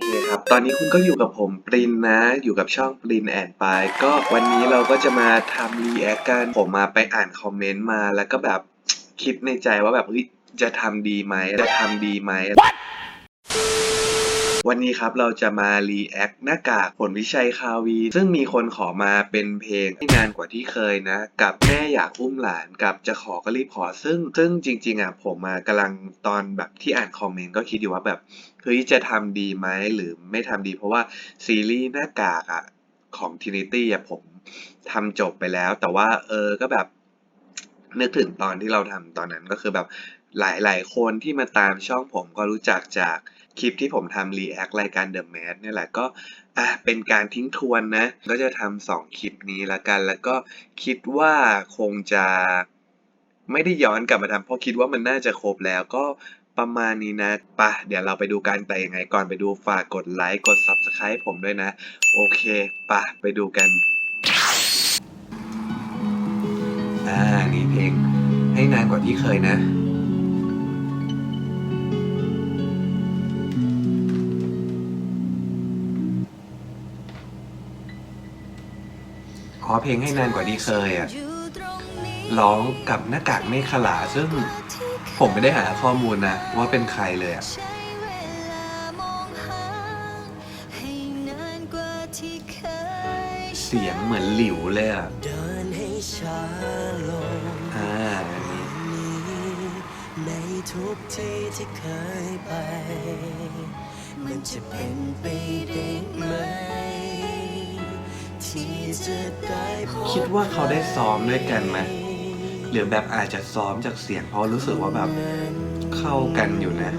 เคครับ ตอนนี้คุณก็อยู่กับผมปรินนะ อยู่กับช่องปรินแอนปายก็วันนี้เราก็จะมาทำรีแอคกัน ผมมาไปอ่านคอมเมนต์มา แล้วก็แบบคิดในใจว่าแบบเฮ้ยจะทำดีไหมจะทำดีไหม วันนี้ครับเราจะมารีแอคหน้ากากผลวิชัยคาวี ซึ่งมีคนขอมาเป็นเพลงให้นานกว่าที่เคยนะ กับแม่อยากอุ้มหลานกับจะขอก็รีบขอซึ่ง ซึ่งจริง ๆอะผมมากำลังตอนแบบที่อ่านคอมเมนต์ก็คิดอยู่ว่าแบบเฮ้ยจะทำดีไหมหรือไม่ทำดี เพราะว่าซีรีส์หน้ากากอะของ Trinity อะผมทำจบไปแล้ว แต่ว่าเออก็แบบนึกถึงตอนที่เราทำตอนนั้นก็คือแบบหลายๆ คนที่มาตามช่องผมก็รู้จักจาก คลิปที่ผมทำรีแอครายการ The Mad เนี่ยแหละก็อะเป็นการทิ้งทวนนะ ก็จะทำสองคลิปนี้ละกัน แล้วก็คิดว่าคงจะไม่ได้ย้อนกลับมาทำเพราะคิดว่ามันน่าจะครบแล้วก็ประมาณนี้นะปะเดี๋ยวเราไปดูกันแต่ยังไงก่อนไปดูฝากกดไลค์กด Subscribe ผมด้วยนะ โอเคปะไปดูกัน อ่า นี่เพลงให้นานกว่าที่เคยนะ ขอเพลงให้นานกว่าที่เคยอะร้องกับหน้ากากเมฆขลาซึ่งผมไม่ได้หาข้อมูลนะ ว่าเป็นใครเลยอะเสียงเหมือนหลิวเลยอะเดินให้ช้าลงอ่าอันนี้ในทุกที่ที่เคยไป มันจะเป็นไปได้ไหมที่จะได้พบ คิดว่าเขาได้ซ้อมด้วยกันไหมหรือแบบอาจจะซ้อมจากเสียงเพราะรู้สึกว่าแบบเข้ากันอยู่นะ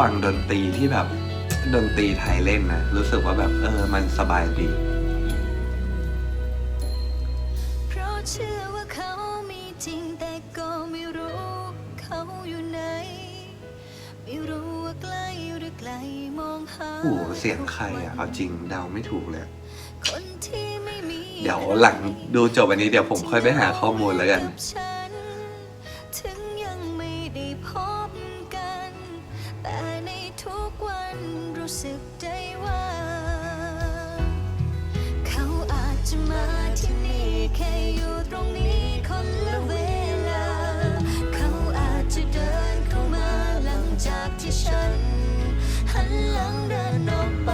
ฟังดนตรีที่แบบดนตรีไทยเล่นนะรู้สึกว่าแบบเออมันสบายดีเพราะเชื่อว่าเขามีจริงแต่ก็ไม่รู้เขาอยู่ไหนไม่รู้ว่าใกล้หรือไกลมองหาโอ้โหเสียงใครอะเอาจริงเดาไม่ถูกเลยคนที่ไม่มีเดี๋ยวหลังดูจบอันนี้เดี๋ยวผมค่อยไปหาข้อมูลแล้วกัน สึกได้ว่า เขาอาจจะมาที่นี่แค่อยู่ตรงนี้คนละเวลา เขาอาจจะเดินเข้ามาหลังจากที่ฉัน หันหลังเดินออกไป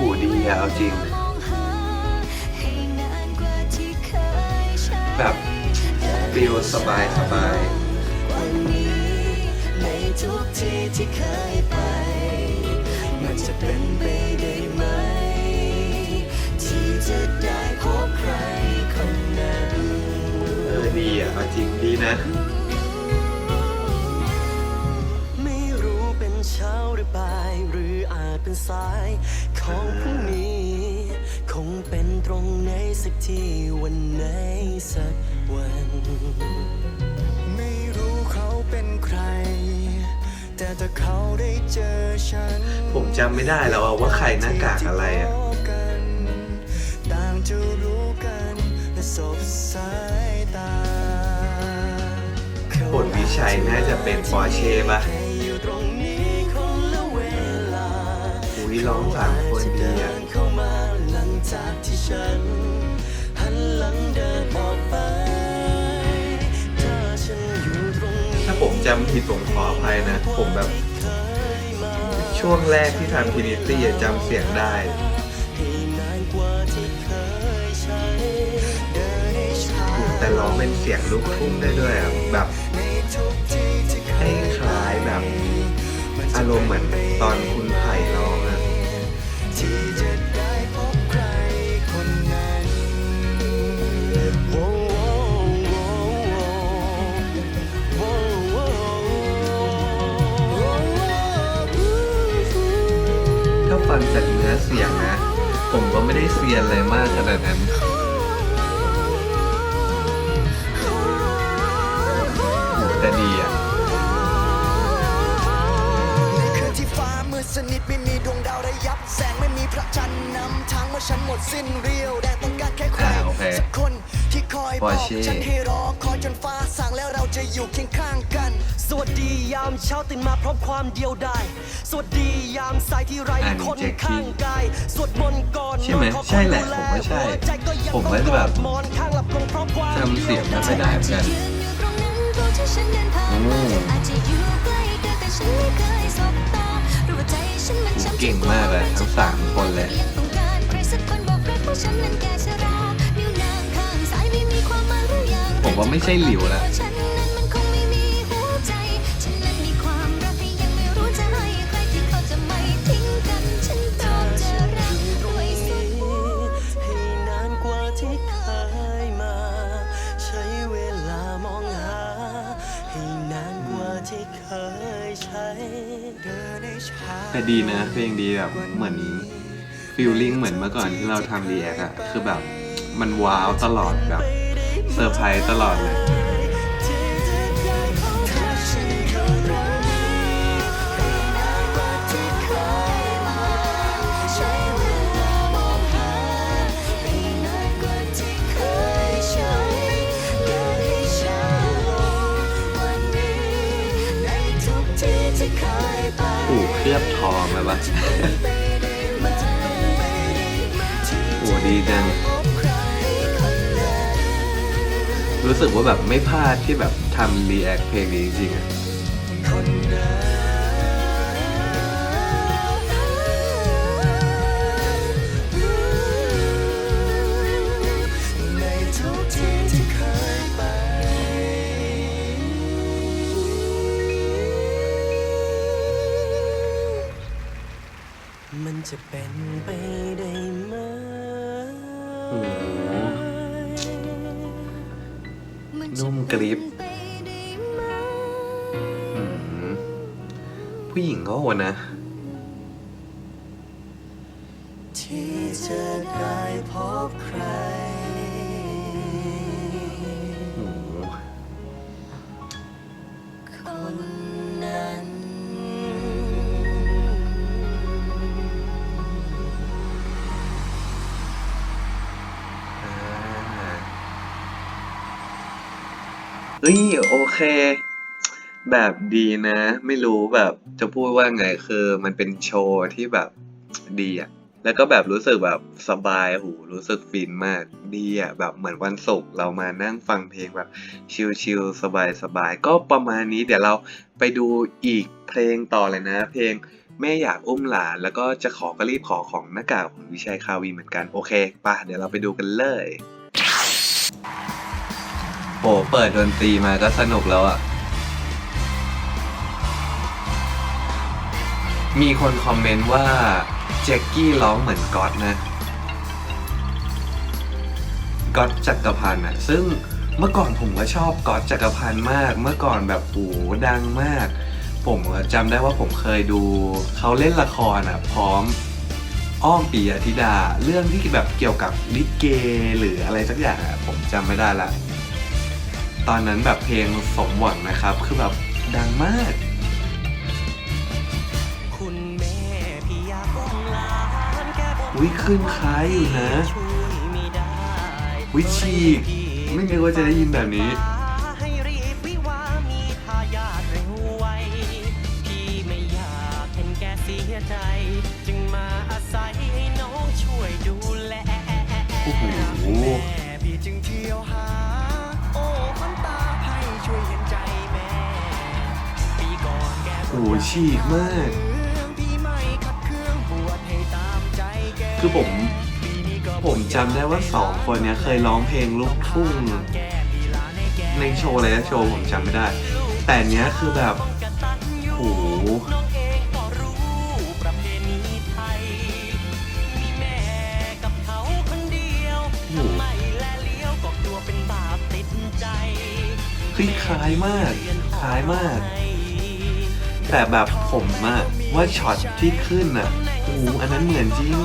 กูดีอะเอาจริง แบบฟิลสบายสบายวันนี้ในทุกที่ที่เคยไป มันจะเป็นไปได้ไหม ที่จะได้พบใครคนนั้นเออดีอะเอาจริงดีนะ ไม่รู้เป็นเช้าหรือบ่าย หรืออาจเป็นสายของพรุ่งนี้ คงเป็นตรงไหนสักที่วันไหนสักวัน ไม่รู้เขาเป็นใคร แต่ถ้าเขาได้เจอฉัน ผมจำไม่ได้แล้วอะว่าใครหน้ากากอะไรอะต่างจะรู้กันและสบสายตาผลวิชัยน่าจะเป็นปอร์เช่ปะให้อยู่ตรงนี้คนละเวลาอุ้ยร้องสามคนดีอะ จากที่ฉัน หันหลังเดินออกไป ถ้าฉันอยู่ตรงนี้ถ้าผมจำผิดผมขออภัยนะ ผมแบบ ช่วงแรกที่ทำพินิตี้จำเสียงได้ ให้นานกว่าที่เคยใช้ เดินให้ช้าแต่ร้องเป็นเสียงลูกทุ่งได้ด้วยอะแบบในทุกที่ที่เคให้ยคล้ายแบบ อารมณ์เหมือน ไม่ได้เซียนอะไรมากขนาดนั้น แต่ดีอะ ในคืนที่ฟ้ามืดสนิทไม่มีดวงดาวระยับ แสงไม่มีพระจันทร์นำทางเมื่อฉันหมดสิ้นเรียวแดงต้องการแค่ใครอ่าโอเคสักคนที่คอยบอก Porsche ฉันให้รอคอยจนฟ้าสางแล้วเราจะอยู่เคียงข้างกัน สวัสดียามเช้าตื่นมาพร้อมความเดียวดายสวัสดียามสายที่ไร้อ่านี่คนแจ็คกี้ข้างกายสวดมนต์ก่อนใช่ไหมนอนขอใช่แหละคนดูผมว่าใช่หัวใจก็ยังผมว่าจะแบบต้องกอดหมอนข้างหลับลงเพราะความจำเสียงไม่ค่อยได้เหมือนกันยืนอยู่ตรงนั้นเพราะที่ฉันเดินผ่านมาเธออาจจะอยู่ใกล้กันแต่ฉันไม่เคยสบตาหรือว่าใจฉันมันช้ำเก่งมากเลยทั้งสามคนเลยยังต้องการใครสักค แต่ดีนะเพลงดีแบบเหมือนฟิลลิ่งเหมือนเมื่อก่อนที่เราทำรีแอคอะคือแบบมันว้าวตลอดแบบเซอร์ไพรส์ตลอดเลย บทองเลยปะมันจะเป็นไปได้ไหมที่โอ้ดีจัง รู้สึกว่าแบบไม่พลาดที่แบบทำรีแอคเพลงนี้จริงๆอะ จะเป็นไปได้ไหมโอ้โหมันจะนุ่มกริบเป็นไปได้ไหมอืมผู้หญิงก็โหดนะ ที่จะได้พบใคร ฮ้ยโอเค แบบดีนะ ไม่รู้แบบจะพูดว่าไงคือมันเป็นโชว์ที่แบบดีอะแล้วก็แบบรู้สึกแบบสบายหูรู้สึกฟินมากดีอะแบบเหมือนวันศุกร์เรามานั่งฟังเพลงแบบชิลๆสบายๆก็ประมาณนี้เดี๋ยวเราไปดูอีกเพลงต่อเลยนะ เพลงแม่อยากอุ้มหลาน แล้วก็จะขอก็รีบขอของหน้ากากของวิชัยคาวีเหมือนกันโอเคป่ะเดี๋ยวเราไปดูกันเลย โหเปิดดนตรีมาก็สนุกแล้วอะมีคนคอมเมนต์ว่าแจ็คกี้ร้องเหมือนก๊อตนะก๊อตจักรพันธ์อะซึ่งเมื่อก่อนผมก็ชอบก๊อตจักรพันธ์มาก เมื่อก่อนแบบโหดังมาก ผมจำได้ว่าผมเคยดูเขาเล่นละครอะพร้อมอ้อมปียธิดา เรื่องที่แบบเกี่ยวกับลิเกหรืออะไรสักอย่างอะผมจำไม่ได้ละ ตอนนั้นแบบเพลงสมหวังนะครับ คือแบบดังมาก คุณแม่พี่อยากอุ้มหลานแค่ผมอุ๊ยขึ้นคล้ายอยู่นะช่วยไม่ได้วิชีกไม่นึกว่าจะได้ยินแบบนี้ ให้รีบวิวามีทายาทเร็วไวพี่ไม่อยากเห็นแกเสียใจ จึงมาอาศัยให้น้องช่วยดูแลโอ้โห แม่พี่จึงเที่ยวหา โอ้ฉีกมาก คือผม ผมจำได้ว่าสองคนเนี้ยเคยร้องเพลงลูกทุ่ง ในโชว์อะไรนะโชว์ผมจำไม่ได้ แต่เนี้ยคือแบบโอ้คล้ายมาก คล้ายมาก แต่แบบผมอะว่าช็อตที่ขึ้นอะโอ้อันนั้นเหมือนจริง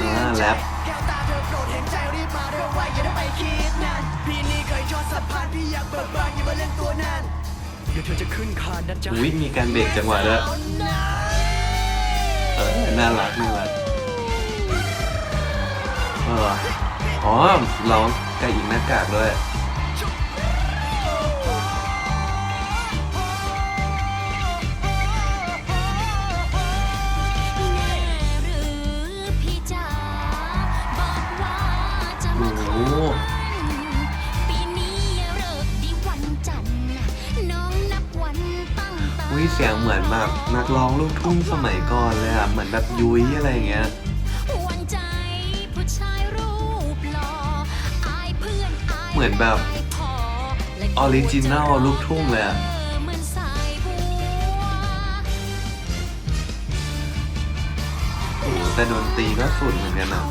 อ่าแรปแกวตาเธอโปรดเห็นใจรีบมาเร็วไว้อย่าได้ไปคิดนานพี่นี่เคยชอบสะพานพี่อยากเบิกบานอย่ามาเล่นตัวนั้นเดี๋ยวเธอจะขึ้นคานนะจ๊ะอุ้ยมีการเบรกจังหวะด้วเออน่ารักน่ารักเอออ๋อเร้องกับอีกหน้ากากด้วย เสียงเหมือนแบบนักร้องลูกทุ่งสมัยก่อนเลยอะเหมือนแบบยุ้ยอะไรอย่างเงี้ยเหมือนแบบออริจินัลลูกทุ่งเลยอะเหมือนสายบัวโอ้แต่ดนตรีก็สุดเหมือนกันนะ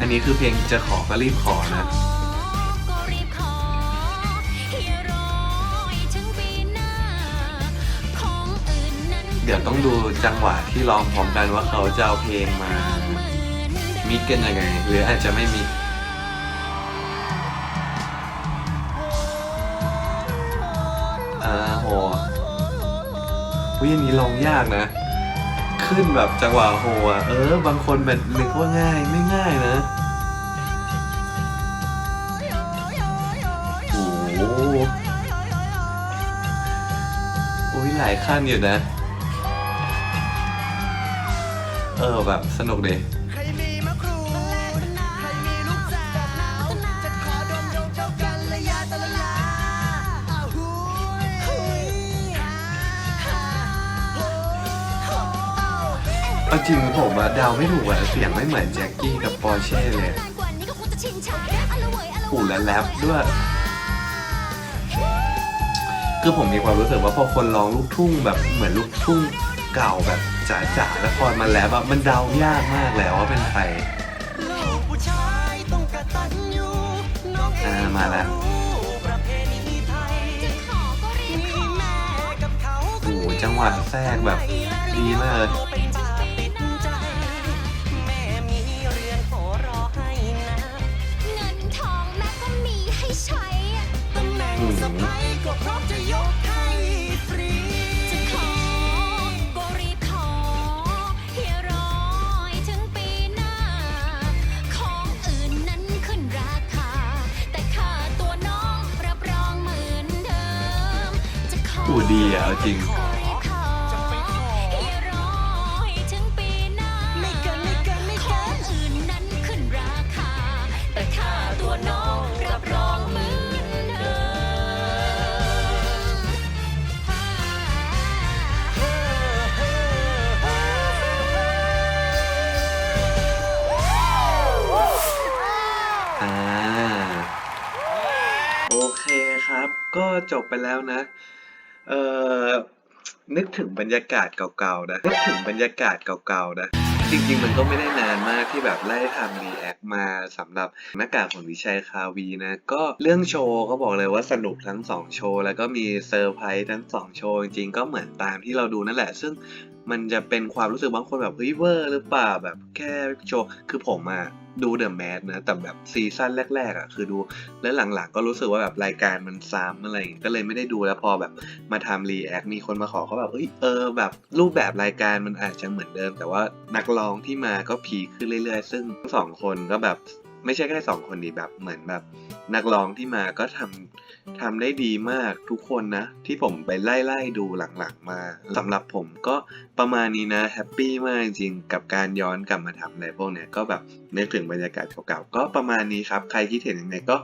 อันนี้คือเพลงจะขอก็รีบขอนะ เดี๋ยวต้องดูจังหวะที่ร้องพร้อมกันว่าเขาจะเอาเพลงมามิกกันยังไง หรืออาจจะไม่มิกอ่าโหวิอันนี้ลองยากนะ ขึ้นแบบจังหวะโหอะเออ บางคนแบบนึกว่าง่ายไม่ง่ายนะโอ้โหอุ้ยหลายขั้นอยู่นะ เออแบบสนุกดี เอาจริงผมอะเดาไม่ถูกอะเสียงไม่เหมือนแจ็คกี้กับปอร์เช่เลยนานกว่านี้ก็คงจะชินชาอะละเวยอะละเวยอูและแรปด้วย คือผมมีความรู้สึกว่าพอคนร้องลูกทุ่งแบบเหมือนลูกทุ่งเก่าแบบจ๋าๆแล้วพอมาแรปอะมันเดายากมากแล้วว่าเป็นใครลูกผู้ชายต้องกตัญญูน้องเออ่างมาแล้วรู้ประเพณีไทยจะขอก็รีบขมีอแม่กับเขาโอ้โหจังหวะแทรกแบบดีมากเลย งเหมือนเดิมอ่า โอเคครับ ก็จบไปแล้วนะ เอ่อนึกถึงบรรยากาศเก่าๆนะนึกถึงบรรยากาศเก่าๆนะจริงๆ มันก็ไม่ได้นานมากที่แบบไล่ทำรีแอคมาสำหรับหน้ากากของวิชัยคาวีนะ ก็เรื่องโชว์ก็บอกเลยว่าสนุกทั้งสองโชว์ แล้วก็มีเซอร์ไพรส์ทั้งสองโชว์ จริงๆ ก็เหมือนตามที่เราดูนั่นแหละ ซึ่งมันจะเป็นความรู้สึกบางคนแบบเฮ้ยเวอร์หรือเปล่าแบบแค่โชว์ คือผมอะ ดูเดอะแมสนะ แต่แบบซีซั่นแรกๆอะคือดู แล้วหลังๆ ก็รู้สึกว่าแบบรายการมันซ้ำอะไรอย่างเงี้ยก็เลยไม่ได้ดูแล้วพอแบบมาทำรีแอคมีคนมาขอเขาแบบเอ้ยเออแบบรูปแบบรายการมันอาจจะเหมือนเดิม แต่ว่านักร้องที่มาก็พีขึ้นเรื่อยๆ ซึ่งทั้งสองคนก็แบบ ไม่ใช่แค่สองคนดีแบบเหมือนแบบนักร้องที่มาก็ทำทำได้ดีมากทุกคนนะ ที่ผมไปไล่ๆดูหลังๆมาสำหรับผมก็ประมาณนี้นะแฮปปี้มากจริงกับการย้อนกลับมาทำอะไรพวกเนี้ยก็แบบนึกถึงบรรยากาศเก่าๆก็ประมาณนี้ครับใครคิดเห็นยังไงก็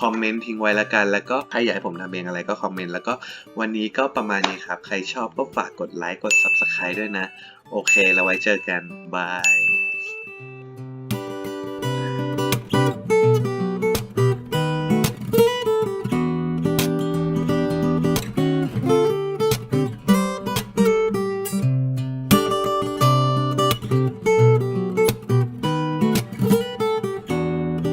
คอมเมนต์ทิ้งไว้ละกัน แล้วก็ใครอยากให้ผมทำเองอะไรก็คอมเมนต์แล้วก็วันนี้ก็ประมาณนี้ครับ ใครชอบก็ฝากกดไลค์กด subscribe ด้วยนะ โอเคแล้วไว้เจอกันบาย